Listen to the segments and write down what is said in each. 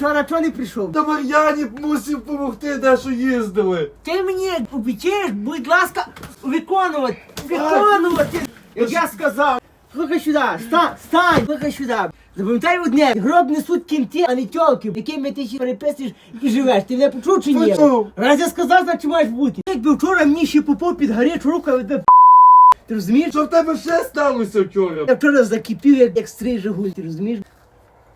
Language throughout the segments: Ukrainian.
вчора чого не прийшов? Та Мар'яні мусив допомогти, де що їздили. Ти мені обіцяєш, будь ласка, виконувати, виконувати, як я сказав. Слухай сюди, стань, стань, слухай сюди. Запам'ятай одне, гроб несуть кінти, а не тьолки, якими ти ще переписуєш і живеш. Ти мене почув чи ні? Почув. Раз я сказав, значить маєш бути. Якби вчора мені ще попав під гарячу руку, тебе ти розумієш? Що в тебе ще сталося вчора? Я вчора закипів, як, як стрий жигуль, ти розумієш?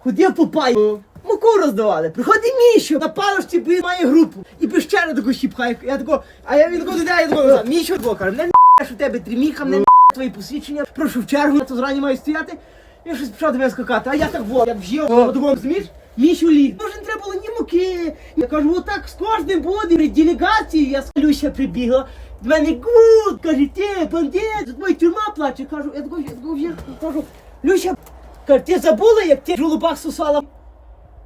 Ходив по паю, муку роздавали. Приходить Міщо, на палочці блін, має групу. І пещеру таку щіпхає. Я тако, а я він тако туди, я тако. Міщо тако каже, мене не що в тебе триміха, мене не твої посвідчення. Прошу в чергу, я тут зрані маю стояти. Я щось почав до мене скакати, а я так во, як вжив, подумав, розумієш? Міщу лі. Може не треба було ні муки. Я кажу, отак з кожним буде при делегації. Я з Люся прибігла. До мене гуд, каже, ти, бандит, за твоя тюрма плаче. Кажу, я такого, я вже кажу, Люся, каже, ти забула, як ти в жолобах сусала?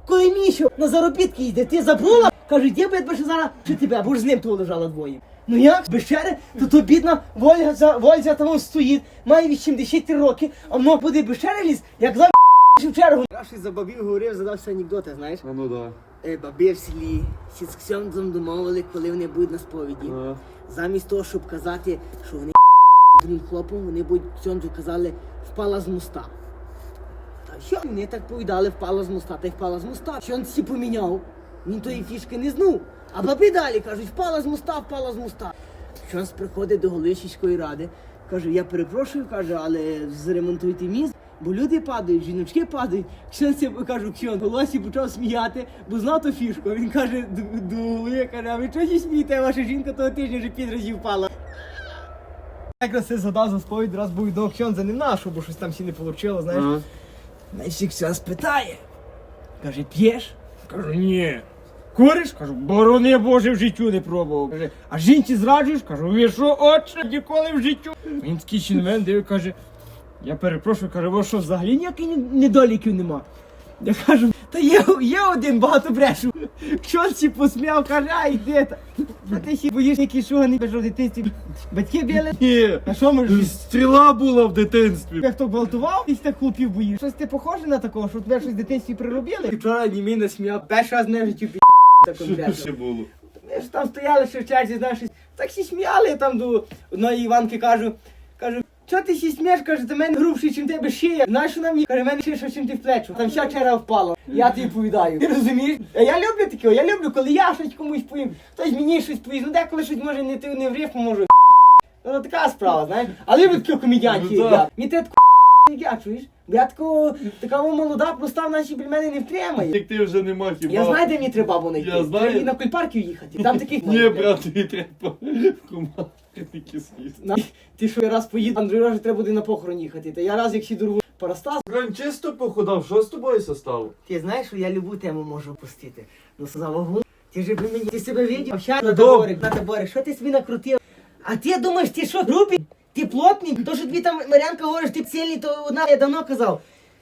Коли Міщо на заробітки йде, ти забула? Каже, де б я тебе ще зараз чи тебе, бо ж з ним того лежала двоє. Ну як? Без чере, то то бідна Вольга, за- Вользя там стоїть, має 83 роки, а воно буде без чере ліз, як за в чергу. Раші за бабів говорив, задався анекдоти, знаєш? А ну да. Е, Баби в селі всі з ксьондзом домовили, коли вони будуть на сповіді. А. Замість того, щоб казати, що вони другим хлопом, вони будуть ксьондзу казали, впала з моста. Що? Вони так повідали, впала з моста, та й впала з моста. Що він всі поміняв? Він тої фішки не знав. А баби далі кажуть, впала з моста, впала з моста. Щось приходить до голови ради, каже, я перепрошую, каже, але зремонтуйте міст, бо люди падають, жіночки падають. Ксьон кажу, ксьон, голосі почав сміяти, бо знав ту фішку. Він каже до, голови, каже, а ви чого смієте, ваша жінка того тижня вже п'ять разів впала. Якраз це задав за сповідь, раз був до Ксьонза не нашу, бо щось там всі не вийшло, знаєш. Ага. Найсік все спитає. Каже, п'єш? Кажу, ні. Куриш? Кажу, борони Боже, в життю не пробував. Каже, а жінці зраджуєш? Кажу, ви що, отче, ніколи в життю. Він такий мене дивить, каже, я перепрошую, каже, ви що взагалі ніяких недоліків нема. Я кажу, та є, є один, багато брешу. Чонці посміяв, каже, а йди. А ти ще боїш, які що що в дитинстві батьки били? Ні. А що ми ж? Стріла була в дитинстві. Як хто гвалтував, ти так хлопів боїш. Щось ти похоже на такого, що тебе щось в дитинстві приробили? Вчора німі насміяв. Перший раз не в житті пі*** так Що конкретно. ще було? Ми ж там стояли ще в черзі, знаєш, щось. так всі сміяли я там до одної Іванки кажу. Що ти ще смієш? Каже, до мене грубший, чим тебе шия. Знаєш, що на мені? Каже, мене ширше, чим ти в плечу. Там вся черга впала. Я тобі повідаю. Ти розумієш? А я люблю таке, я люблю, коли я щось комусь повім, хтось мені щось повім. Ну деколи щось може не, ти- не в рифму можу. Ну така справа, знаєш. Але люблю такі комедіанті. Ну. Мені ти таку я чуєш? Бо я такого, така молода, проста наші біля мене не втримає. Як ти вже нема хіба. Я знаю, де мені треба бабу знайти. Я знаю. Треба на кульпарків їхати. Там таких Ні, брат, тобі треба комарники з'їсти. На- Ти що я раз поїду, Андрій раз треба буде на похорон їхати. Та я раз як сідурву поростав. Грань чисто походав, що з тобою стало? Ти знаєш, що я любу тему можу опустити. Ну за вагу. Ти ж би мені ти себе видів? Ща на таборик, на таборик. Що ти собі накрутив? А ти думаєш, ти що, грубий? Ти плотний? То, що тобі там Марянка говориш, ти цілий, то одна я давно казав.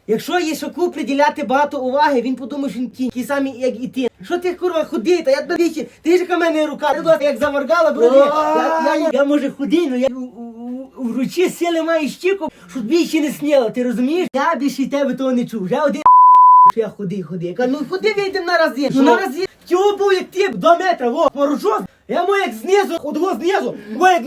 Якщо Єшаку приділяти багато уваги, він подумає, що він ті самі, як і ти. Що ти, курва, худий, та я тебе вічі, ти ж яка мене рука, ти як заморгала, броди. Я, я, я, я, може худий, але я у- у- у- в руці сили маю щіку, щоб більше не сніла, ти розумієш? Я більше тебе того не чув. Вже один що я худий, худий. Я кажу, ну ходи вийдемо на разі. Ну на разі. Тього був як ти, два метри, во, морожок. Я мов як знизу, одного знизу, во як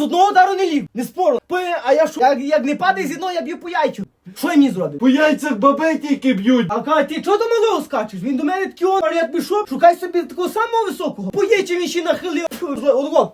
з одного удару не ліг, не спору. Пи- А я що, як, як не падає з одного, я б'ю по яйцю. Що я мені зробив? По яйцях бабей тільки б'ють. А каже, ти чого до малого скачеш? Він до мене такий, он, як що, шукай собі такого самого високого. По яйцям він ще нахилив. Одного